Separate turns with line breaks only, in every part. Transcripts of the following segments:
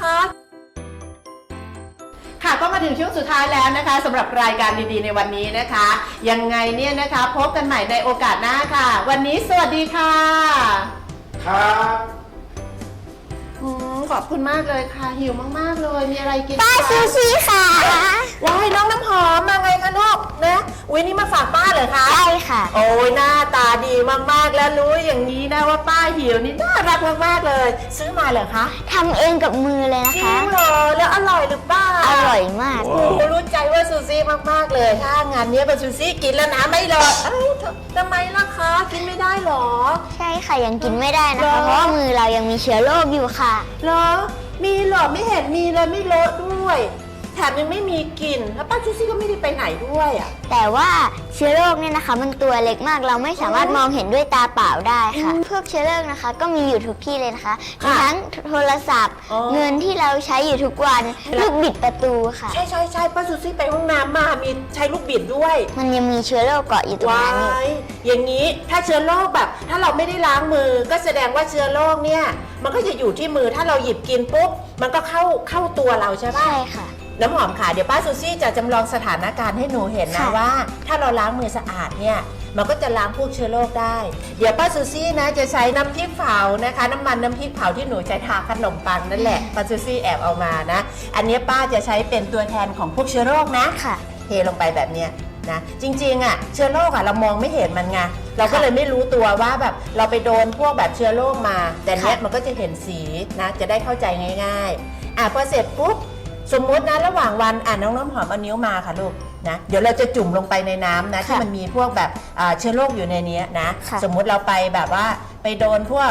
คะ ค่ะก็มาถึงช่วงสุดท้ายแล้วนะคะสำหรับรายการดีๆ ในวันนี้นะคะ ยังไงเนี่ยนะคะ พบกันใหม่ในโอกาสหน้าค่ะ วันนี้สวัสดีค่ะ
ครับ
อืมขอบคุณมากเลยค่ะ หิวมากๆเลย มีอะไรกิน
ป้า
คะ
ซูชิค่ะ
ว้ายน้องน้ำหอมมาไงคะลูกนะอุ้ยนี่มาฝากป้าเหรอคะ
ใช่ค่ะ
โอ้ยหน้าตาดีมากๆแล้วรู้อย่างนี้นะว่าป้าหิวนี่น่ารักมากๆเลย ซื้อมาเหรอคะ
ทำเองกับมือเลยนะ
จริ
คะ
งเหรอแล้วอร่อยหรือเปล่า
อร่อยมาก
โอ้โหรู้ใจว่าซูซี่มากๆเลย ถ้างานนี้เป็นซูซี่กินแล้วนะไม่รอเอ้าทำทำไมล่ะคะกินไม่ได้เหรอ
ใช่ค่ะยังกินไม่ได้นะ
เหรอ
คะ เพราะว่ามือเรายังมีเชื้อโรคอยู่ค่ะ
เหรอ มีเหรอ ไม่เห็นมีเลยไม่เลอะด้วย แถมยังไม่มีกลิ่น แล้วป้าซูซี่ก็ไม่ได้ไปไหนด้วยอะ
แต่ว่าเชื้อโรคเนี่ยนะคะ มันตัวเล็กมากเราไม่สามารถมองเห็นด้วยตาเปล่าได้ค่ะพวกเชื้อโรคนะคะ ก็มีอยู่ทุกที่เลยนะคะมี
ค่ะ
ทั้งโทรศัพท์
อ๋อ
เงินที่เราใช้อยู่ทุกวันลูกบิดประตูค่ะ
ใช่ใช่ใช่ป้าซูซี่ไปห้องน้ำมา มีใช้ลูกบิดด้วย
มันยังมีเชื้อโรคเกาะอยู่ตรง
ว้า
นั้นอยู่
ยอย่างนี้ถ้าเชื้อโรคแบบ ถ้าเราไม่ได้ล้างมือ ก็แสดงว่าเชื้อโรคเนี่ย มันก็จะอยู่ที่มือถ้าเราหยิบกินปุ๊บ มันก็เข้าเข้าตัวเราใช่ปะ
ใช่ค่ะ
น้ำหอมค่ะ เดี๋ยวป้าซูซี่จะจำลองสถานการณ์ให้หนูเห็นนะ
ค่ะ
ว่า ถ้าเราล้างมือสะอาดเนี่ยมันก็จะล้างพวกเชื้อโรคได้ เดี๋ยวป้าซูซี่นะจะใช้น้ำพริกเผานะคะ น้ำมันน้ำพริกเผาที่หนูใช้ทาขนมปังนั่นแหละป้าซูซี่แอบเอามานะ อันนี้ป้าจะใช้เป็นตัวแทนของพวกเชื้อโรคนะ
ค่ะ
เทลงไปแบบเนี้ยนะจริงๆอะเชื้อโรคอะเรามองไม่เห็นมันไงเราก็เลยไม่รู้ตัวว่าแบบเราไปโดนพวกแบบเชื้อโรคมา แต่เนี้ย
ค่ะ
มันก็จะเห็นสีนะจะได้เข้าใจง่ายๆอะพอเสร็จปุ๊บ สมมุตินะระหว่างวันอะน้องน้ำหอมเอานิ้วมาค่ะลูกนะเดี๋ยวเราจะจุ่มลงไปในน้ำนะที่มันมีพวกแบบอ่าเชื้อโรคอยู่ในเนี้ยนะ
ค่ะ
สมมุติเราไปแบบว่าไปโดนพวก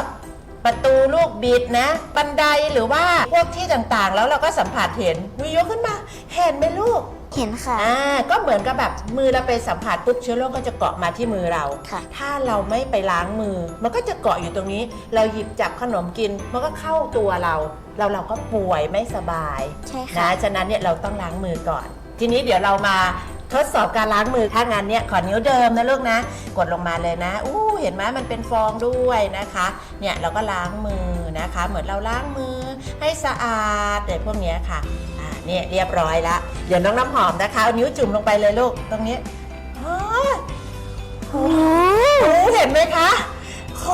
ประตูลูกบิดนะบันไดหรือว่าพวกที่ต่างๆ แล้วเราก็สัมผัสเห็นวิยกขึ้นมา เห็นไหมลูก
เห็นค่ะ
อ่าก็เหมือนกับแบบมือเราไปสัมผัสปุ๊บเชื้อโรคก็จะเกาะมาที่มือเรา
ค่ะ
ถ้าเราไม่ไปล้างมือ มันก็จะเกาะอยู่ตรงนี้ เราหยิบจับขนมกิน มันก็เข้าตัวเรา เราเราก็ป่วยไม่สบาย
ใช่ค่ะ
นะฉะนั้นเนี่ยเราต้องล้างมือก่อน ทีนี้เดี๋ยวเรามาทดสอบการล้างมือถ้างานเนี่ยขอนิ้วเดิมนะลูกนะ กดลงมาเลยนะ อู้เห็นไหมมันเป็นฟองด้วยนะคะ เนี่ยเราก็ล้างมือนะคะ เหมือนเราล้างมือให้สะอาดเดี๋ยวพวกเนี้ยค่ะอ่า เนี่ยเรียบร้อยแล้วเดี๋ยวน้องน้ำหอมนะคะเอานิ้วจุ่มลงไปเลยลูกตรงนี้อ๋อโอ้โหเห็นไหมคะ โห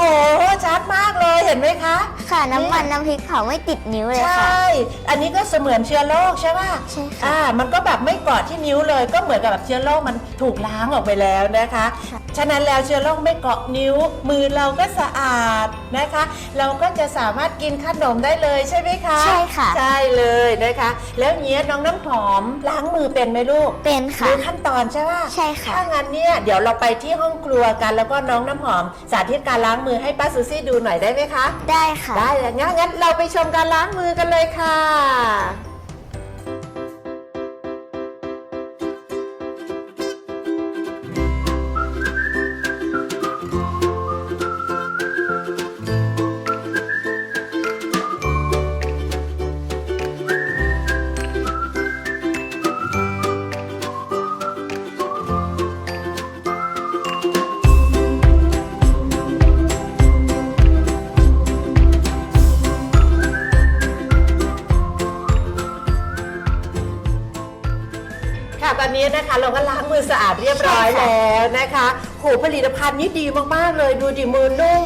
ชัดมากเลยเห็นไหมคะ
ค่ะน้ำมันน้ำพริกเผาไม่ติดนิ้วเลย
ใช
ค่ะ่
อันนี้ก็เสมือนเชื้อโรคใช่ป่ะ
ใช่ค่ะ
อ่า มันก็แบบไม่เกาะที่นิ้วเลย ก็เหมือนกับแบบเชื้อโรคมันถูกล้างออกไปแล้วนะคะ
ค่ะ
ฉะนั้นแล้วเชื้อโรคไม่เกาะนิ้ว มือเราก็สะอาดนะคะ เราก็จะสามารถกินขนมได้เลยใช่ไหมคะ
ใช่ค่ะ
ใช่เลยนะคะ แล้วเนี้ยน้องน้ำหอมล้างมือเป็นไหมลูก
เป็นค่ะ
รู้ขั้นตอนใช่ป่ะ
ใช่ค่ะ
ถ้างั้นเนี่ยเดี๋ยวเราไปที่ห้องครัวกันแล้วก็น้องน้ำหอม สาธิตการล้างมือให้ป้าซูซี่ดูหน่อยได้ไหมคะ
ได้ค่ะ
ได้เลยงั้นงั้นเราไปชมการล้างมือกันเลยค่ะ ค่ะตอนนี้นะคะเราก็ล้างมือสะอาดเรียบร้อย
ใช่ค่ะ
แล้วนะคะโหผลิตภัณฑ์นี้ดีมากๆเลย ดูดิมือนุ่ม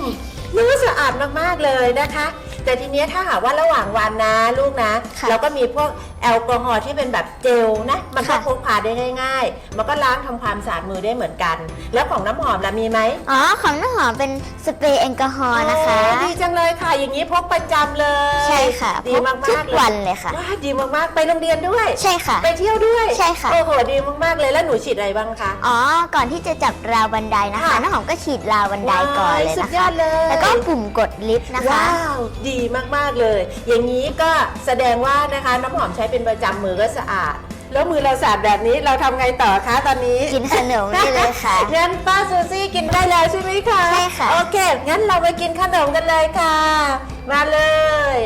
มือสะอาดมากๆเลยนะคะ แต่ทีเนี้ยถ้าหากว่าระหว่างวันนะลูกนะ
ค่ะ
เราก็มีพวก แอลกอฮอล์ที่เป็นแบบเจลนะมันก็
ค่ะ
พกพาได้ง่ายๆ มันก็ล้างทำความสะอาดมือได้เหมือนกัน แล้วของน้ำหอมล่ะมีไหม
อ๋อ ของน้ำหอมเป็นสเปรย์แอลกอฮอล์นะคะ
โอ้ดีจังเลยค่ะ อย่างนี้พกประจำเลย
ใช่ค่ะ
ดี
พก
มากๆ
ทุก
เลย
วันเลยค่ะ
ว้าดีมากๆไปโรงเรียนด้วย
ใช่ค่ะ
ไปเที่ยวด้วย
ใช่ค่ะ
โอ้โหดีมากๆเลยแล้วหนูฉีดอะไรบ้างคะ
อ๋อ ก่อนที่จะจับราวบันไดนะคะ
ค่ะ
น้ำหอมก็ฉีดราวบันไดก่อนเลย
สุด
นะ
ยอ
คะ
ดเลย
แล้วก็ปุ่มกดลิฟต์นะคะ
ว้าว ดีมากๆเลย อย่างนี้ก็แสดงว่านะคะน้ำหอมใช้เป็นประจำมือก็สะอาด แล้วมือเราสะอาดแบบนี้เราทำไงต่อคะตอนนี้
กินขนมได้เลยค่ะ
งั้นป้าซูซี่กินได้แล้วใช่ไหมคะ
ใช่ค่ะ
โอเค งั้นเราไปกินขนมกันเลยค่ะ มาเลย